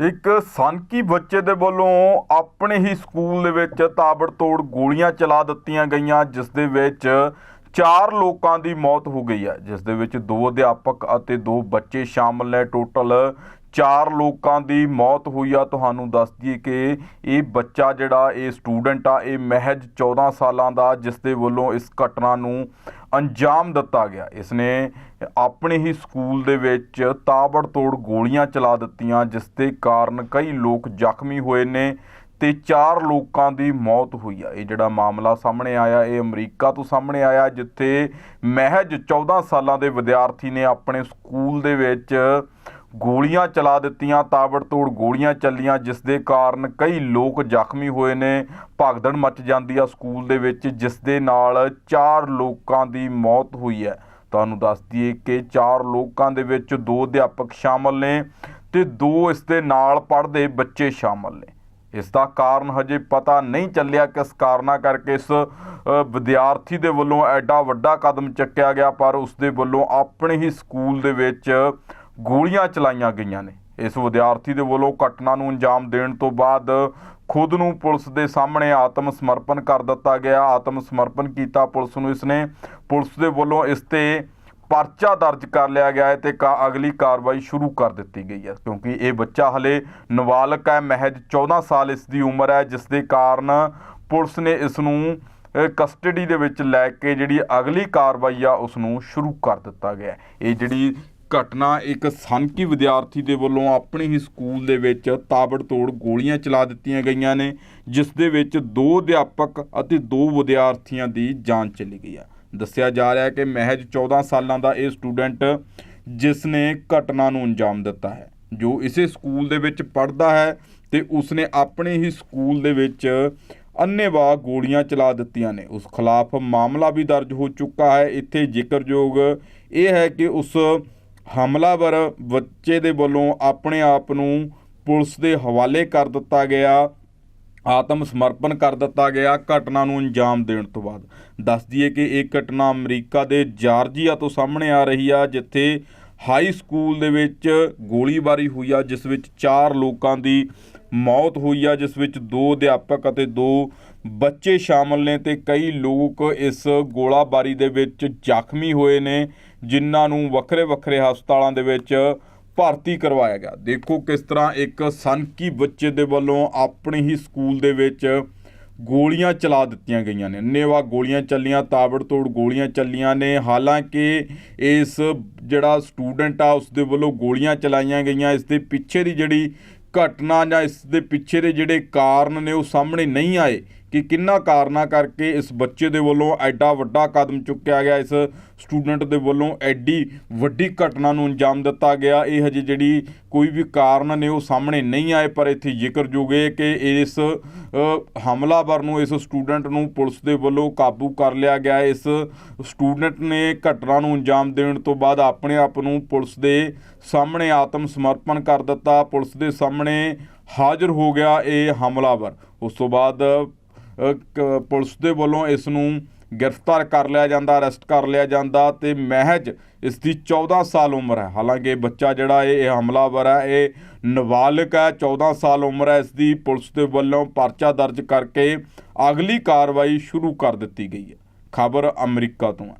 ਇੱਕ ਸਨਕੀ ਬੱਚੇ ਦੇ ਵੱਲੋਂ ਆਪਣੇ ਹੀ ਸਕੂਲ ਦੇ ਵਿੱਚ ਤਾਬੜਤੋੜ ਗੋਲੀਆਂ ਚਲਾ ਦਿੱਤੀਆਂ ਗਈਆਂ, ਜਿਸ ਦੇ ਵਿੱਚ ਚਾਰ ਲੋਕਾਂ ਦੀ ਮੌਤ ਹੋ ਗਈ ਹੈ। ਜਿਸ ਦੇ ਵਿੱਚ ਦੋ ਅਧਿਆਪਕ ਅਤੇ ਦੋ ਬੱਚੇ ਸ਼ਾਮਲ ਨੇ। ਟੋਟਲ ਚਾਰ ਲੋਕਾਂ ਦੀ ਮੌਤ ਹੋਈ ਆ। ਤੁਹਾਨੂੰ ਦੱਸ ਦਈਏ ਕਿ ਇਹ ਬੱਚਾ ਜਿਹੜਾ, ਇਹ ਸਟੂਡੈਂਟ ਆ, ਇਹ ਮਹਿਜ 14 ਸਾਲਾਂ ਦਾ, ਜਿਸ ਦੇ ਵੱਲੋਂ ਇਸ ਘਟਨਾ ਨੂੰ ਅੰਜਾਮ ਦਿੱਤਾ ਗਿਆ। ਇਸ ਨੇ ਆਪਣੇ ਹੀ ਸਕੂਲ ਦੇ ਵਿੱਚ ਤਾਬੜਤੋੜ ਗੋਲੀਆਂ ਚਲਾ ਦਿੱਤੀਆਂ, ਜਿਸ ਦੇ ਕਾਰਨ ਕਈ ਲੋਕ ਜ਼ਖਮੀ ਹੋਏ ਨੇ ਤੇ ਚਾਰ ਲੋਕਾਂ ਦੀ ਮੌਤ ਹੋਈ ਆ। ਇਹ ਜਿਹੜਾ ਮਾਮਲਾ ਸਾਹਮਣੇ ਆਇਆ, ਇਹ ਅਮਰੀਕਾ ਤੋਂ ਸਾਹਮਣੇ ਆਇਆ, ਜਿੱਥੇ ਮਹਿਜ 14 ਸਾਲਾਂ ਦੇ ਵਿਦਿਆਰਥੀ ਨੇ ਆਪਣੇ ਸਕੂਲ ਦੇ ਵਿੱਚ ਗੋਲੀਆਂ ਚਲਾ ਦਿੱਤੀਆਂ, ਤਾਬੜਤੋੜ ਗੋਲੀਆਂ ਚੱਲੀਆਂ ਜਿਸ ਦੇ ਕਾਰਨ ਕਈ ਲੋਕ ਜ਼ਖਮੀ ਹੋਏ ਨੇ। ਭਗਦੜ ਮਚ ਜਾਂਦੀ ਆ ਸਕੂਲ ਦੇ ਵਿੱਚ ਜਿਸ ਦੇ ਨਾਲ ਚਾਰ ਲੋਕਾਂ ਦੀ ਮੌਤ ਹੋਈ ਹੈ। ਤੁਹਾਨੂੰ ਦੱਸ ਦਈਏ ਕਿ ਚਾਰ ਲੋਕਾਂ ਦੇ ਵਿੱਚ ਦੋ ਅਧਿਆਪਕ ਸ਼ਾਮਲ ਨੇ ਤੇ ਦੋ ਇਸ ਦੇ ਨਾਲ ਪੜ੍ਹਦੇ ਬੱਚੇ ਸ਼ਾਮਲ ਨੇ। ਇਸ ਦਾ ਕਾਰਨ ਹਜੇ ਪਤਾ ਨਹੀਂ ਚੱਲਿਆ ਕਿਸ ਕਾਰਨਾਂ ਕਰਕੇ ਇਸ ਵਿਦਿਆਰਥੀ ਦੇ ਵੱਲੋਂ ਐਡਾ ਵੱਡਾ ਕਦਮ ਚੱਕਿਆ ਗਿਆ, ਪਰ ਉਸ ਦੇ ਵੱਲੋਂ ਆਪਣੇ ਹੀ ਸਕੂਲ ਦੇ ਵਿੱਚ ਗੋਲੀਆਂ ਚਲਾਈਆਂ ਗਈਆਂ ਨੇ। ਇਸ ਵਿਦਿਆਰਥੀ ਦੇ ਵੱਲੋਂ ਘਟਨਾ ਨੂੰ ਅੰਜਾਮ ਦੇਣ ਤੋਂ ਬਾਅਦ ਖੁਦ ਨੂੰ ਪੁਲਿਸ ਦੇ ਸਾਹਮਣੇ ਆਤਮ ਸਮਰਪਣ ਕਰ ਦਿੱਤਾ ਗਿਆ। ਆਤਮ ਸਮਰਪਣ ਕੀਤਾ ਪੁਲਿਸ ਨੂੰ ਇਸਨੇ ਪੁਲਿਸ ਦੇ ਵੱਲੋਂ ਇਸ ਤੇ ਪਰਚਾ ਦਰਜ ਕਰ ਲਿਆ ਗਿਆ ਹੈ ਤੇ ਕਾ ਅਗਲੀ ਕਾਰਵਾਈ ਸ਼ੁਰੂ ਕਰ ਦਿੱਤੀ ਗਈ ਹੈ, ਕਿਉਂਕਿ ਇਹ ਬੱਚਾ ਹਲੇ ਨਾਬਾਲਗ ਹੈ, ਮਹਿਜ 14 ਸਾਲ ਇਸ ਦੀ ਉਮਰ ਹੈ, ਜਿਸ ਦੇ ਕਾਰਨ ਪੁਲਿਸ ਨੇ ਇਸ ਨੂੰ ਕਸਟਡੀ ਦੇ ਵਿੱਚ ਲੈ ਕੇ ਜਿਹੜੀ ਅਗਲੀ ਕਾਰਵਾਈ ਆ, ਉਸ ਨੂੰ ਸ਼ੁਰੂ ਕਰ ਦਿੱਤਾ ਗਿਆ ਇਹ ਜਿਹੜੀ ਘਟਨਾ ਇੱਕ ਸਨਕੀ ਵਿਦਿਆਰਥੀ ਦੇ ਵੱਲੋਂ ਆਪਣੇ ਹੀ ਸਕੂਲ ਦੇ ਵਿੱਚ ਤਾਬੜਤੋੜ ਗੋਲੀਆਂ ਚਲਾ ਦਿੱਤੀਆਂ ਗਈਆਂ ਨੇ, ਜਿਸ ਦੇ ਵਿੱਚ ਦੋ ਅਧਿਆਪਕ ਅਤੇ ਦੋ ਵਿਦਿਆਰਥੀਆਂ ਦੀ ਜਾਨ ਚਲੀ ਗਈ ਹੈ। ਦੱਸਿਆ ਜਾ ਰਿਹਾ ਹੈ ਕਿ ਮਹਿਜ 14 ਸਾਲਾਂ ਦਾ ਇਹ ਸਟੂਡੈਂਟ ਜਿਸ ਨੇ ਘਟਨਾ ਨੂੰ ਅੰਜਾਮ ਦਿੱਤਾ ਹੈ, ਜੋ ਇਸੇ ਸਕੂਲ ਦੇ ਵਿੱਚ ਪੜ੍ਹਦਾ ਹੈ ਤੇ ਉਸਨੇ ਆਪਣੇ ਹੀ ਸਕੂਲ ਦੇ ਵਿੱਚ ਅੰਨ੍ਹੇਵਾਹ ਗੋਲੀਆਂ ਚਲਾ ਦਿੱਤੀਆਂ ਨੇ। ਉਸ ਖਿਲਾਫ ਮਾਮਲਾ ਵੀ ਦਰਜ ਹੋ ਚੁੱਕਾ ਹੈ। ਇੱਥੇ ਜ਼ਿਕਰਯੋਗ ਇਹ ਹੈ ਕਿ ਉਸ ਹਮਲਾਵਰ ਬੱਚੇ ਦੇ ਵੱਲੋਂ ਆਪਣੇ ਆਪ ਨੂੰ ਪੁਲਿਸ ਦੇ ਹਵਾਲੇ ਕਰ ਦਿੱਤਾ ਗਿਆ, ਆਤਮ ਸਮਰਪਣ ਕਰ ਦਿੱਤਾ ਗਿਆ, ਘਟਨਾ ਨੂੰ ਅੰਜਾਮ ਦੇਣ ਤੋਂ ਬਾਅਦ। ਦੱਸ ਦਈਏ ਕਿ ਇਹ ਘਟਨਾ ਅਮਰੀਕਾ ਦੇ ਜਾਰਜੀਆ ਤੋਂ ਸਾਹਮਣੇ ਆ ਰਹੀ ਆ, ਜਿੱਥੇ ਹਾਈ ਸਕੂਲ ਦੇ ਵਿੱਚ ਗੋਲੀਬਾਰੀ ਹੋਈ ਆ, ਜਿਸ ਵਿੱਚ ਚਾਰ ਲੋਕਾਂ ਦੀ ਮੌਤ ਹੋਈ ਆ, ਜਿਸ ਵਿੱਚ ਦੋ ਅਧਿਆਪਕ ਅਤੇ ਦੋ ਬੱਚੇ ਸ਼ਾਮਲ ਨੇ ਤੇ ਕਈ ਲੋਕ ਇਸ ਗੋਲਾਬਾਰੀ ਦੇ ਵਿੱਚ ਜ਼ਖਮੀ ਹੋਏ ਨੇ, ਜਿਨ੍ਹਾਂ ਨੂੰ ਵੱਖਰੇ ਵੱਖਰੇ ਹਸਪਤਾਲਾਂ ਦੇ ਵਿੱਚ ਭਰਤੀ ਕਰਵਾਇਆ ਗਿਆ। ਦੇਖੋ ਕਿਸ ਤਰ੍ਹਾਂ ਇੱਕ ਸਨਕੀ ਬੱਚੇ ਦੇ ਵੱਲੋਂ ਆਪਣੇ ਹੀ ਸਕੂਲ ਦੇ ਵਿੱਚ ਗੋਲੀਆਂ ਚਲਾ ਦਿੱਤੀਆਂ ਗਈਆਂ ਨੇ। ਅੰਨ੍ਹੇਵਾਹ ਗੋਲੀਆਂ ਚੱਲੀਆਂ, ਤਾਬੜਤੋੜ ਗੋਲੀਆਂ ਚੱਲੀਆਂ ਨੇ। ਹਾਲਾਂਕਿ ਇਸ ਜਿਹੜਾ ਸਟੂਡੈਂਟ ਆ ਉਸ ਦੇ ਵੱਲੋਂ ਗੋਲੀਆਂ ਚਲਾਈਆਂ ਗਈਆਂ। ਇਸ ਦੇ ਪਿੱਛੇ ਦੀ ਜਿਹੜੀ ਘਟਨਾ ਜਾਂ ਇਸ ਦੇ ਪਿੱਛੇ ਦੇ ਜਿਹੜੇ ਕਾਰਨ ਨੇ, ਉਹ ਸਾਹਮਣੇ ਨਹੀਂ ਆਏ। ਕਿ ਕਿੰਨਾ ਕਾਰਨਾਂ ਕਰਕੇ ਇਸ ਬੱਚੇ ਦੇ ਵੱਲੋਂ ਐਡਾ ਵੱਡਾ ਕਦਮ ਚੁੱਕਿਆ ਗਿਆ, ਇਸ ਸਟੂਡੈਂਟ ਦੇ ਵੱਲੋਂ ਐਡੀ ਵੱਡੀ ਘਟਨਾ ਨੂੰ ਅੰਜਾਮ ਦਿੱਤਾ ਗਿਆ। ਇਹ ਹਜੇ ਜਿਹੜੀ ਕੋਈ ਵੀ ਕਾਰਨ ਨੇ ਉਹ ਸਾਹਮਣੇ ਨਹੀਂ ਆਏ, ਪਰ ਇੱਥੇ ਜ਼ਿਕਰਯੋਗ ਹੈ ਕਿ ਇਸ ਹਮਲਾਵਰ ਨੂੰ, ਇਸ ਸਟੂਡੈਂਟ ਨੂੰ ਪੁਲਿਸ ਦੇ ਵੱਲੋਂ ਕਾਬੂ ਕਰ ਲਿਆ ਗਿਆ। ਇਸ ਸਟੂਡੈਂਟ ਨੇ ਘਟਨਾ ਨੂੰ ਅੰਜਾਮ ਦੇਣ ਤੋਂ ਬਾਅਦ ਆਪਣੇ ਆਪ ਨੂੰ ਪੁਲਿਸ ਦੇ ਸਾਹਮਣੇ ਆਤਮ ਸਮਰਪਣ ਕਰ ਦਿੱਤਾ। ਪੁਲਿਸ ਦੇ ਸਾਹਮਣੇ ਹਾਜ਼ਰ ਹੋ ਗਿਆ ਇਹ ਹਮਲਾਵਰ। ਉਸ ਤੋਂ ਬਾਅਦ ਪੁਲਿਸ ਦੇ ਵੱਲੋਂ ਇਸ ਨੂੰ ਗ੍ਰਿਫਤਾਰ ਕਰ ਲਿਆ ਜਾਂਦਾ, ਅਰੈਸਟ ਕਰ ਲਿਆ ਜਾਂਦਾ ਤੇ ਮਹਿਜ ਇਸ ਦੀ 14 ਸਾਲ ਉਮਰ ਹੈ। ਹਾਲਾਂਕਿ ਇਹ ਬੱਚਾ ਜਿਹੜਾ ਇਹ ਇਹ ਹਮਲਾਵਰ ਹੈ, ਇਹ ਨਾਬਾਲਗ ਹੈ। 14 ਸਾਲ ਉਮਰ ਹੈ, ਇਸ ਦੀ ਪੁਲਿਸ ਦੇ ਵੱਲੋਂ ਪਰਚਾ ਦਰਜ ਕਰਕੇ ਅਗਲੀ ਕਾਰਵਾਈ ਸ਼ੁਰੂ ਕਰ ਦਿੱਤੀ ਗਈ ਹੈ। ਖਬਰ ਅਮਰੀਕਾ ਤੋਂ ਹੈ।